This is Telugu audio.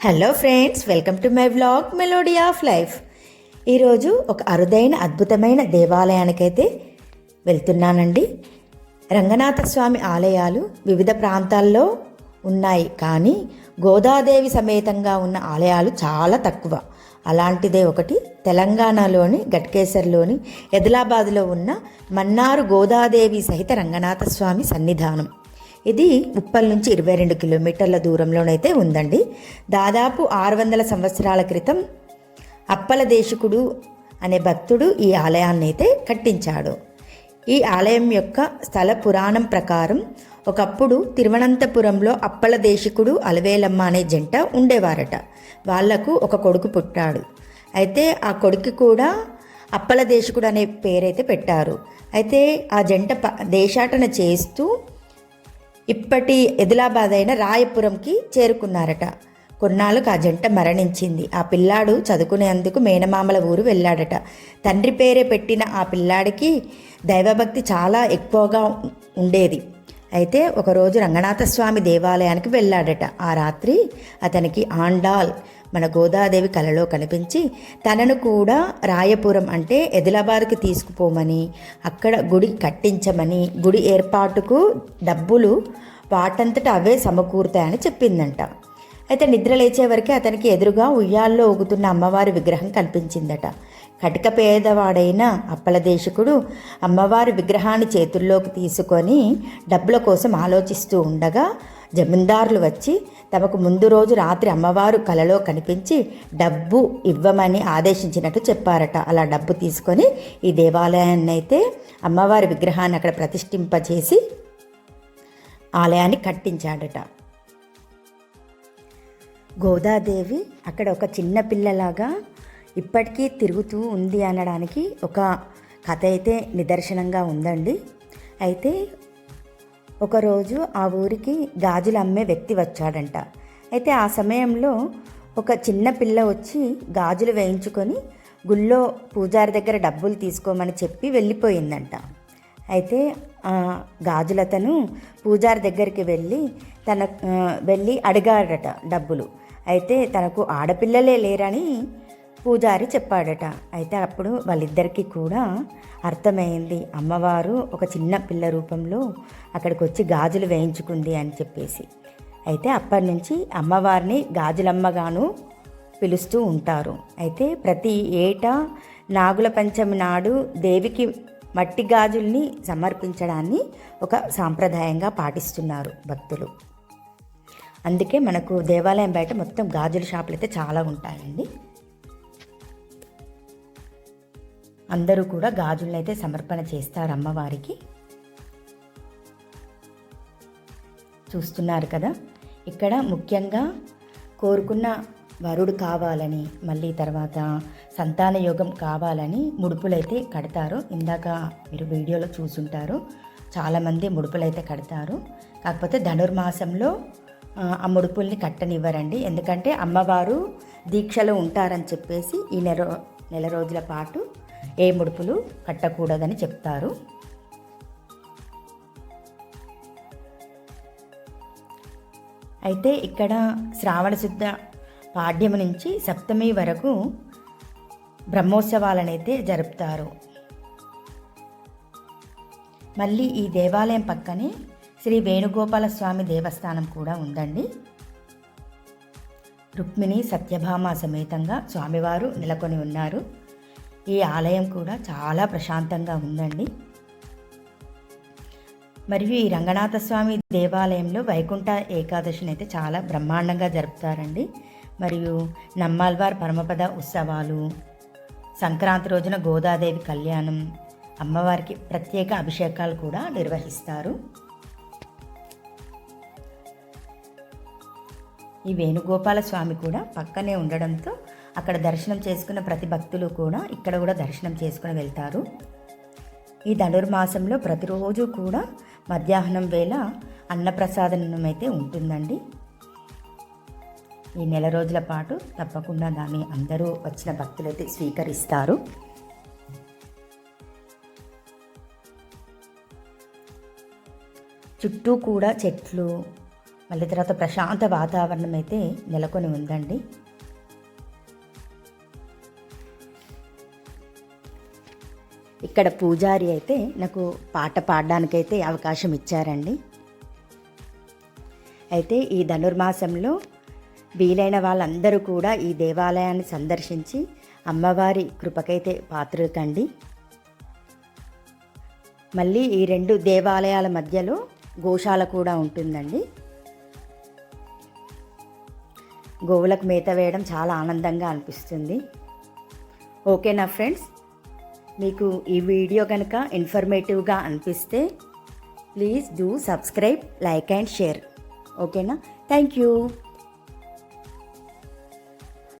Hello friends welcome to my vlog melody of life ఈరోజు ఒక అరుదైన అద్భుతమైన దేవాలయానికైతే వెళ్తున్నానండి. రంగనాథ స్వామి ఆలయాలు వివిధ ప్రాంతాల్లో ఉన్నాయి కానీ గోదాదేవి సమేతంగా ఉన్న ఆలయాలు చాలా తక్కువ. అలాంటిదే ఒకటి తెలంగాణలోని గట్కేసర్లోని ఎదిలాబాద్లో ఉన్న మన్నారు గోదాదేవి సహిత రంగనాథ స్వామి సన్నిధానం. ఇది ఉప్పల్ నుంచి ఇరవై రెండు కిలోమీటర్ల దూరంలోనైతే ఉందండి. దాదాపు ఆరు వందల సంవత్సరాల క్రితం అప్పల దేశికుడు అనే భక్తుడు ఈ ఆలయాన్ని అయితే కట్టించాడు. ఈ ఆలయం యొక్క స్థల పురాణం ప్రకారం ఒకప్పుడు తిరువనంతపురంలో అప్పల దేశికుడు అలవేలమ్మ అనే జంట ఉండేవారట. వాళ్ళకు ఒక కొడుకు పుట్టాడు. అయితే ఆ కొడుకు కూడా అప్పల దేశకుడు అనే పేరైతే పెట్టారు. అయితే ఆ జంట ప దేశాటన చేస్తూ ఇప్పటి ఎదిలాబాద్ అయిన రాయపురంకి చేరుకున్నారట. కొన్నాళ్ళకు ఆ జంట మరణించింది. ఆ పిల్లాడు చదువుకునేందుకు మేనమామల ఊరు వెళ్ళాడట. తండ్రి పేరే పెట్టిన ఆ పిల్లాడికి దైవభక్తి చాలా ఎక్కువగా ఉండేది. అయితే ఒకరోజు రంగనాథ స్వామి దేవాలయానికి వెళ్ళాడట. ఆ రాత్రి అతనికి ఆండాల్ మన గోదాదేవి కలలో కనిపించి తనను కూడా రాయపురం అంటే ఎదిలాబాద్కి తీసుకుపోమని అక్కడ గుడి కట్టించమని గుడి ఏర్పాటుకు డబ్బులు వాటంతట అవే సమకూరుతాయని చెప్పిందంట. అయితే నిద్ర లేచే వరకే అతనికి ఎదురుగా ఉయ్యాల్లో ఊగుతున్న అమ్మవారి విగ్రహం కనిపించిందట కటిక పేదవాడైన అప్పలదేశకుడు అమ్మవారి విగ్రహాన్ని చేతుల్లోకి తీసుకొని డబ్బుల కోసం ఆలోచిస్తూ ఉండగా జమీందారులు వచ్చి తమకు ముందు రోజు రాత్రి అమ్మవారు కలలో కనిపించి డబ్బు ఇవ్వమని ఆదేశించినట్టు చెప్పారట. అలా డబ్బు తీసుకొని ఈ దేవాలయాన్ని అయితే అమ్మవారి విగ్రహాన్ని అక్కడ ప్రతిష్ఠింపచేసి ఆలయాన్ని కట్టించాడట. గోదాదేవి అక్కడ ఒక చిన్న పిల్లలాగా ఇప్పటికీ తిరుగుతూ ఉంది అనడానికి ఒక కథ అయితే నిదర్శనంగా ఉందండి. అయితే ఒకరోజు ఆ ఊరికి గాజులు అమ్మే వ్యక్తి వచ్చాడంట. అయితే ఆ సమయంలో ఒక చిన్న పిల్ల వచ్చి గాజులు వేయించుకొని గుళ్ళో పూజారి దగ్గర డబ్బులు తీసుకోమని చెప్పి వెళ్ళిపోయిందంట. అయితే గాజులతను పూజారి దగ్గరికి వెళ్ళి తన వెళ్ళి అడిగాడట డబ్బులు. అయితే తనకు ఆడపిల్లలే లేరని పూజారి చెప్పాడట. అయితే అప్పుడు వాళ్ళిద్దరికీ కూడా అర్థమైంది. అమ్మవారు ఒక చిన్న పిల్ల రూపంలో అక్కడికి వచ్చి గాజులు వేయించుకుంది అని చెప్పేసి. అయితే అప్పటి నుంచి అమ్మవారిని గాజులమ్మగాను పిలుస్తూ ఉంటారు. అయితే ప్రతి ఏటా నాగుల పంచమి నాడు దేవికి మట్టి గాజుల్ని సమర్పించడాన్ని ఒక సాంప్రదాయంగా పాటిస్తున్నారు భక్తులు. అందుకే మనకు దేవాలయం బయట మొత్తం గాజుల షాపులు అయితే చాలా ఉంటాయండి. అందరూ కూడా గాజులనైతే అయితే సమర్పణ చేస్తారు అమ్మవారికి. చూస్తున్నారు కదా? ఇక్కడ ముఖ్యంగా కోరుకున్న వరుడు కావాలని మళ్ళీ తర్వాత సంతాన యోగం కావాలని ముడుపులైతే కడతారు. ఇందాక మీరు వీడియోలో చూసుంటారు చాలామంది ముడుపులైతే కడతారు. కాకపోతే ధనుర్మాసంలో ఆ ముడుపుల్ని కట్టనివ్వరండి. ఎందుకంటే అమ్మవారు దీక్షలో ఉంటారని చెప్పేసి ఈ నెల నెల రోజుల పాటు ఏ ముడుపులు కట్టకూడదని చెప్తారు? అయితే ఇక్కడ శ్రావణ శుద్ధ పాడ్యము నుంచి సప్తమి వరకు బ్రహ్మోత్సవాలనైతే జరుపుతారు. మళ్ళీ ఈ దేవాలయం పక్కనే శ్రీ వేణుగోపాల స్వామి దేవస్థానం కూడా ఉందండి. రుక్మిణి సత్యభామ సమేతంగా స్వామివారు నెలకొని ఉన్నారు. ఈ ఆలయం కూడా చాలా ప్రశాంతంగా ఉందండి. మరియు ఈ రంగనాథ స్వామి దేవాలయంలో వైకుంఠ ఏకాదశిని అయితే చాలా బ్రహ్మాండంగా జరుపుతారండి. మరియు నమ్మాల్వార్ పరమపద ఉత్సవాలు సంక్రాంతి రోజున గోదాదేవి కళ్యాణం అమ్మవారికి ప్రత్యేక అభిషేకాలు కూడా నిర్వహిస్తారు. ఈ వేణుగోపాల స్వామి కూడా పక్కనే ఉండడంతో అక్కడ దర్శనం చేసుకున్న ప్రతి భక్తులు కూడా ఇక్కడ కూడా దర్శనం చేసుకుని వెళ్తారు. ఈ ధనుర్మాసంలో ప్రతిరోజు కూడా మధ్యాహ్నం వేళ అన్నప్రసాదనం అయితే ఉంటుందండి. ఈ నెల రోజుల పాటు తప్పకుండా దాన్ని అందరూ వచ్చిన భక్తులైతే స్వీకరిస్తారు. చుట్టూ కూడా చెట్లు మళ్ళీ తర్వాత ప్రశాంత వాతావరణం అయితే నెలకొని ఉందండి. ఇక్కడ పూజారి అయితే నాకు పాట పాడడానికైతే అవకాశం ఇచ్చారండి. అయితే ఈ ధనుర్మాసంలో వీలైన వాళ్ళందరూ కూడా ఈ దేవాలయాన్ని సందర్శించి అమ్మవారి కృపకైతే పాత్రలు కండి మళ్ళీ ఈ రెండు దేవాలయాల మధ్యలో గోశాల కూడా ఉంటుందండి. గోవులకు మేత వేయడం చాలా ఆనందంగా అనిపిస్తుంది. ఓకేనా ఫ్రెండ్స్? మీకు ఈ వీడియో కనుక ఇన్ఫర్మేటివ్గా అనిపిస్తే please do subscribe like and share ఓకేనా థ్యాంక్ యూ